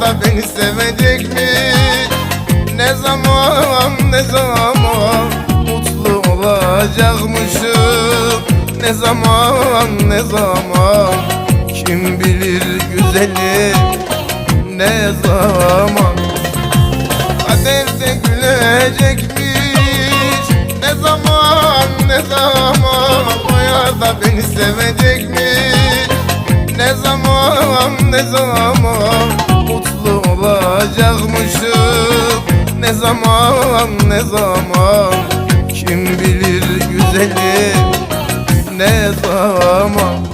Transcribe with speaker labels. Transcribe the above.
Speaker 1: da beni sevecekmiş Ne zaman ne zaman Mutlu olacakmışım? Ne zaman ne zaman? Kim bilir güzelim Ne zaman? Kaderde gülecekmiş. Ne zaman ne zaman? O da beni sevecekmiş. Ne zaman ne zaman olacakmışım Ne zaman ne zaman? Kim bilir güzelim? Ne zaman